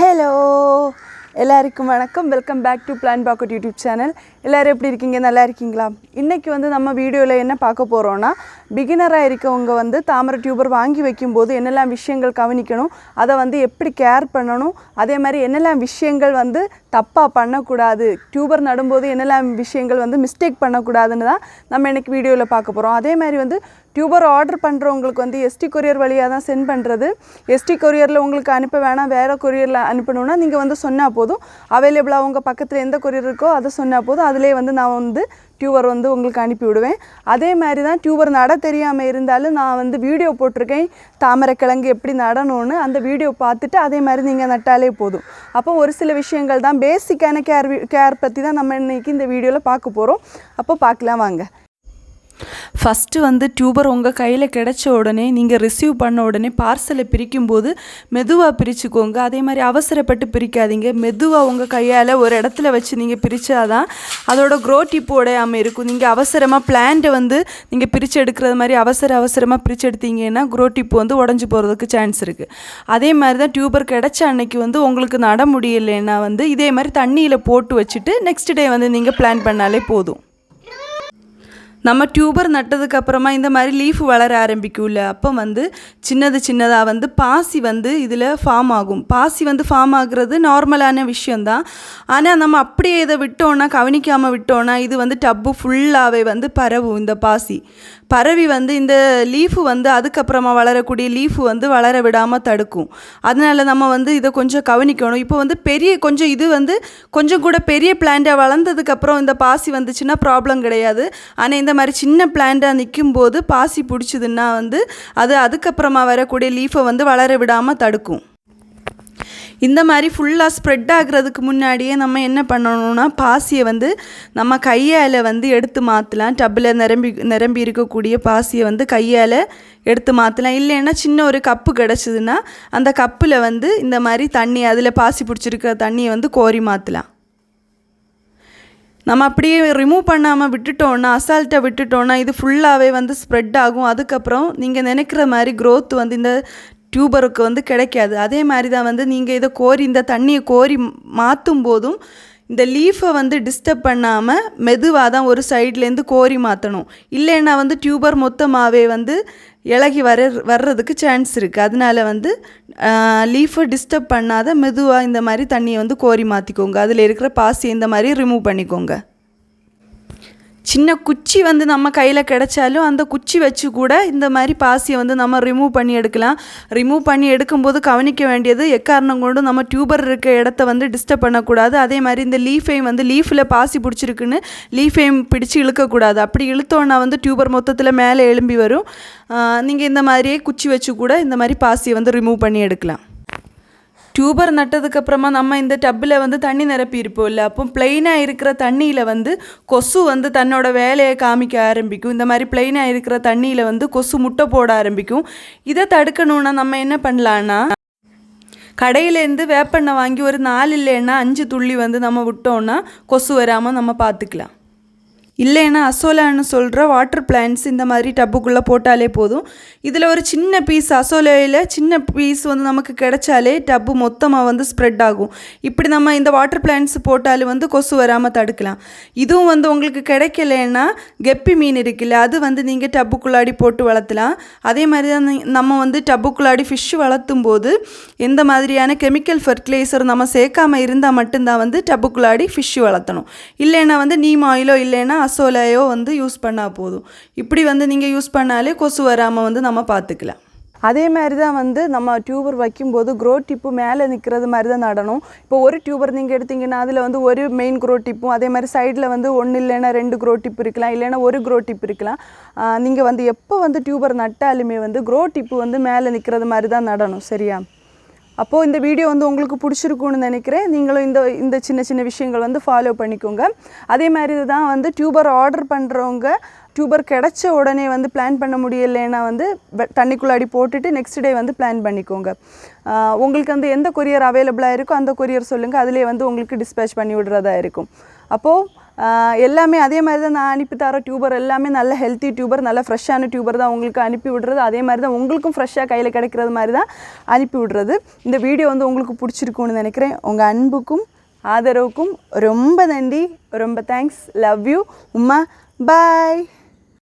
Hello எல்லாருக்கும் வணக்கம். Welcome back to plan pocket YouTube channel எல்லோரும் எப்படி இருக்கீங்க? நல்லா இருக்கீங்களா? இன்றைக்கி வந்து நம்ம வீடியோவில் என்ன பார்க்க போகிறோன்னா பிகினராக இருக்கவங்க வந்து தாமரை டியூபர் வாங்கி வைக்கும்போது என்னெல்லாம் விஷயங்கள் கவனிக்கணும் அதை வந்து எப்படி கேர் பண்ணணும் அதே மாதிரி என்னெல்லாம் விஷயங்கள் வந்து தப்பாக பண்ணக்கூடாது. டியூபர் நடும்போது என்னெல்லாம் விஷயங்கள் வந்து மிஸ்டேக் பண்ணக்கூடாதுன்னு தான் நம்ம இன்னைக்கு வீடியோவில் பார்க்க போகிறோம் அதே மாதிரி வந்து டியூபர் ஆர்டர் பண்ணுறவங்களுக்கு வந்து எஸ்டி கொரியர் வழியாக தான் சென்ட் பண்ணுறது எஸ்டி கொரியரில் உங்களுக்கு அனுப்ப வேணாம். வேறு கொரியரில் அனுப்பணும்னா நீங்கள் வந்து சொன்னால் போதும். அவைலபிளாக உங்கள் பக்கத்தில் எந்த கொரியர் இருக்கோ அதை சொன்னால் போதும். அதிலே வந்து நான் வந்து டியூவர் வந்து உங்களுக்கு அனுப்பி விடுவேன் அதே மாதிரி தான் டியூவர் நட தெரியாமல் இருந்தாலும் நான் வந்து வீடியோ போட்டிருக்கேன். தாமரைக்கிழங்கு எப்படி நடணும்னு அந்த வீடியோ பார்த்துட்டு அதே மாதிரி நீங்கள் நட்டாலே போதும். அப்போ ஒரு சில விஷயங்கள் தான் பேசிக்கான கேர் கேர் பற்றி தான் நம்ம இன்னைக்கு இந்த வீடியோவில் பார்க்க போகிறோம் அப்போ பார்க்கலாம் வாங்க. ஃபஸ்ட்டு வந்து டியூபர் உங்கள் கையில் கிடைச்ச உடனே நீங்கள் ரிசீவ் பண்ண உடனே பார்சலை பிரிக்கும்போது மெதுவாக பிரிச்சுக்கோங்க. அதே மாதிரி அவசரப்பட்டு பிரிக்காதீங்க. மெதுவாக உங்கள் கையால் ஒரு இடத்துல வச்சு நீங்கள் பிரித்தாதான் அதோட க்ரோத் இப்போ உடையாமல் இருக்கும். நீங்கள் அவசரமாக பிளான்ட்டை வந்து நீங்கள் பிரித்து எடுக்கிறது மாதிரி அவசர அவசரமாக பிரித்து எடுத்தீங்கன்னா க்ரோத் டிப்பு வந்து உடஞ்சி போகிறதுக்கு சான்ஸ் இருக்குது அதே மாதிரி தான் டியூபர் கிடைச்ச அன்னைக்கு வந்து உங்களுக்கு நட முடியலைன்னா வந்து இதே மாதிரி தண்ணியில் போட்டு வச்சுட்டு நெக்ஸ்ட் டே வந்து நீங்கள் பிளான் பண்ணாலே போதும். நம்ம டியூபர் நட்டதுக்கு அப்புறமா இந்த மாதிரி லீஃப் வளர ஆரம்பிக்கும்ல அப்போ வந்து சின்னது சின்னதாக வந்து பாசி வந்து இதில் ஃபார்ம் ஆகும். பாசி வந்து ஃபார்ம் ஆகுறது நார்மலான விஷயந்தான் ஆனால் நம்ம அப்படியே இதை விட்டோன்னா கவனிக்காமல் விட்டோன்னா இது வந்து டப்பு ஃபுல்லாகவே வந்து பரவும் இந்த பாசி. பரவி வந்து இந்த லீஃபு வந்து அதுக்கப்புறமா வளரக்கூடிய லீஃபு வந்து வளர விடாமல் தடுக்கும். அதனால நம்ம வந்து இதை கொஞ்சம் கவனிக்கணும். இப்போ வந்து பெரிய கொஞ்சம் இது வந்து கொஞ்சம் கூட பெரிய பிளான்ட்டாக வளர்ந்ததுக்கப்புறம் இந்த பாசி வந்துச்சுன்னா ப்ராப்ளம் கிடையாது. ஆனால் இந்த மாதிரி சின்ன பிளான்ட்டாக நிற்கும் போது பாசி பிடிச்சதுன்னா வந்து அது அதுக்கப்புறமா வரக்கூடிய லீஃபை வந்து வளர விடாமல் தடுக்கும். இந்த மாதிரி ஃபுல்லாக ஸ்ப்ரெட் ஆகுறதுக்கு முன்னாடியே நம்ம என்ன பண்ணணும்னா பாசியை வந்து நம்ம கையால் வந்து எடுத்து மாற்றலாம் டப்பில் நிரம்பி நிரம்பி இருக்கக்கூடிய பாசியை வந்து கையால் எடுத்து மாற்றலாம் இல்லைன்னா சின்ன ஒரு கப்பு கிடச்சிதுன்னா அந்த கப்பில் வந்து இந்த மாதிரி தண்ணி அதில் பாசி பிடிச்சிருக்க தண்ணியை வந்து கோரி மாற்றலாம் நம்ம அப்படியே ரிமூவ் பண்ணாமல் விட்டுட்டோன்னா அசால்ட்டாக விட்டுட்டோன்னா இது ஃபுல்லாகவே வந்து ஸ்ப்ரெட் ஆகும். அதுக்கப்புறம் நீங்கள் நினைக்கிற மாதிரி க்ரோத் வந்து இந்த டியூபருக்கு வந்து கிடைக்காது. அதே மாதிரி தான் வந்து நீங்கள் இதை கோரி இந்த தண்ணியை கோரி மாற்றும் போதும் இந்த லீஃபை வந்து டிஸ்டர்ப் பண்ணாமல் மெதுவாக தான் ஒரு சைட்லேருந்து கோரி மாற்றணும் இல்லைன்னா வந்து டியூபர் மொத்தமாகவே வந்து இலகி வர வர்றதுக்கு சான்ஸ் இருக்குது அதனால வந்து லீஃபை டிஸ்டர்ப் பண்ணாத மெதுவாக இந்த மாதிரி தண்ணியை வந்து கோரி மாற்றிக்கோங்க அதில் இருக்கிற பாசி இந்த மாதிரி ரிமூவ் பண்ணிக்கோங்க. சின்ன குச்சி வந்து நம்ம கையில் கிடைச்சாலும் அந்த குச்சி வச்சு கூட இந்த மாதிரி பாசியை வந்து நம்ம ரிமூவ் பண்ணி எடுக்கலாம். ரிமூவ் பண்ணி எடுக்கும்போது கவனிக்க வேண்டியது எக்காரணம் கொண்டும் நம்ம டியூபர் இருக்க இடத்த வந்து டிஸ்டர்ப் பண்ணக்கூடாது. அதே மாதிரி இந்த லீஃபையும் வந்து லீஃபில் பாசி பிடிச்சிருக்குன்னு லீஃபையும் பிடிச்சி இழுக்கக்கூடாது. அப்படி இழுத்தோன்னா வந்து டியூபர் மொத்தத்தில் மேலே எழும்பி வரும். நீங்கள் இந்த மாதிரியே குச்சி வச்சு கூட இந்த மாதிரி பாசியை வந்து ரிமூவ் பண்ணி எடுக்கலாம். டியூபர் நட்டதுக்கப்புறமா நம்ம இந்த டப்பில் வந்து தண்ணி நிரப்பி இருப்போம்ல அப்போ பிளெயினாக இருக்கிற தண்ணியில் வந்து கொசு வந்து தன்னோட வேலையை காமிக்க ஆரம்பிக்கும். இந்த மாதிரி பிளெயினாக இருக்கிற தண்ணியில் வந்து கொசு முட்டை போட ஆரம்பிக்கும். இதை தடுக்கணுன்னா நம்ம என்ன பண்ணலான்னா கடையிலேருந்து வேப்பெண்ணெய் வாங்கி ஒரு நாலு இல்லைன்னா அஞ்சு துள்ளி வந்து நம்ம விட்டோம்னா கொசு வராமல் நம்ம பார்த்துக்கலாம். இல்லைன்னா அசோலான்னு சொல்கிற வாட்டர் பிளான்ட்ஸ் இந்த மாதிரி டப்புக்குள்ளே போட்டாலே போதும். இதில் ஒரு சின்ன பீஸ் அசோலையில் சின்ன பீஸ் வந்து நமக்கு கிடைச்சாலே டப்பு மொத்தமாக வந்து ஸ்ப்ரெட் ஆகும். இப்படி நம்ம இந்த வாட்டர் பிளான்ட்ஸ் போட்டாலும் வந்து கொசு வராமல் தடுக்கலாம். இதுவும் வந்து உங்களுக்கு கிடைக்கலன்னா கெப்பி மீன் இருக்குல்ல அது வந்து நீங்கள் டப்புக்குள்ளாடி போட்டு வளர்த்தலாம். அதே மாதிரி தான் நம்ம வந்து டப்புக்குள்ளாடி ஃபிஷ் வளர்த்தும் போது எந்த மாதிரியான கெமிக்கல் ஃபர்டிலைசர் நம்ம சேர்க்காம இருந்தால் மட்டும்தான் வந்து டப்புக்குள்ளாடி ஃபிஷ் வளர்த்தணும். இல்லைன்னா வந்து நீம் ஆயிலோ இல்லைன்னா அசோலையோ வந்து யூஸ் பண்ணால் போதும். இப்படி வந்து நீங்கள் யூஸ் பண்ணாலே கொசு வராமல் வந்து நம்ம பார்த்துக்கலாம் அதே மாதிரி தான் வந்து நம்ம டியூபர் வைக்கும்போது க்ரோ டிப்பு மேலே நிற்கிறது மாதிரி தான் நடணும். இப்போ ஒரு டியூபர் நீங்கள் எடுத்தீங்கன்னா அதில் வந்து ஒரு மெயின் க்ரோ டிப்பும் அதே மாதிரி சைடில் வந்து ஒன்று இல்லைன்னா ரெண்டு க்ரோ டிப் இருக்கலாம். இல்லைன்னா ஒரு க்ரோ டிப் இருக்கலாம். நீங்கள் வந்து எப்போ வந்து டியூபர் நட்டாலுமே வந்து க்ரோ டிப்பு வந்து மேலே நிற்கிறது மாதிரி தான் நடணும். சரியா? அப்போது இந்த வீடியோ வந்து உங்களுக்கு பிடிச்சிருக்குன்னு நினைக்கிறேன். நீங்களும் இந்த இந்த சின்ன சின்ன விஷயங்கள் வந்து ஃபாலோ பண்ணிக்கோங்க. அதே மாதிரி தான் வந்து டியூபர் ஆர்டர் பண்ணுறவங்க டியூபர் கிடச்ச உடனே வந்து பிளான் பண்ண முடியலைன்னா வந்து தண்ணிக்குள்ளாடி போட்டுட்டு நெக்ஸ்ட் டே வந்து பிளான் பண்ணிக்கோங்க. உங்களுக்கு வந்து எந்த கொரியர் அவைலபிளாக இருக்கோ அந்த கொரியர் சொல்லுங்கள் அதிலே வந்து உங்களுக்கு டிஸ்பேச் பண்ணி விடுறதா இருக்கும். அப்போது எல்லாமே அதே மாதிரி தான் நான் அனுப்பி தர டியூபர் எல்லாமே நல்ல ஹெல்த்தி டியூபர் நல்ல ஃப்ரெஷ்ஷான டியூபர் தான் உங்களுக்கு அனுப்பி விடுறது. அதே மாதிரி தான் உங்களுக்கும் ஃப்ரெஷ்ஷாக கையில் கிடைக்கிறது மாதிரி தான் அனுப்பி விடுறது. இந்த வீடியோ வந்து உங்களுக்கு பிடிச்சிருக்கும்னு நினைக்கிறேன். உங்கள் அன்புக்கும் ஆதரவுக்கும் ரொம்ப நன்றி. ரொம்ப thanks love you Uma bye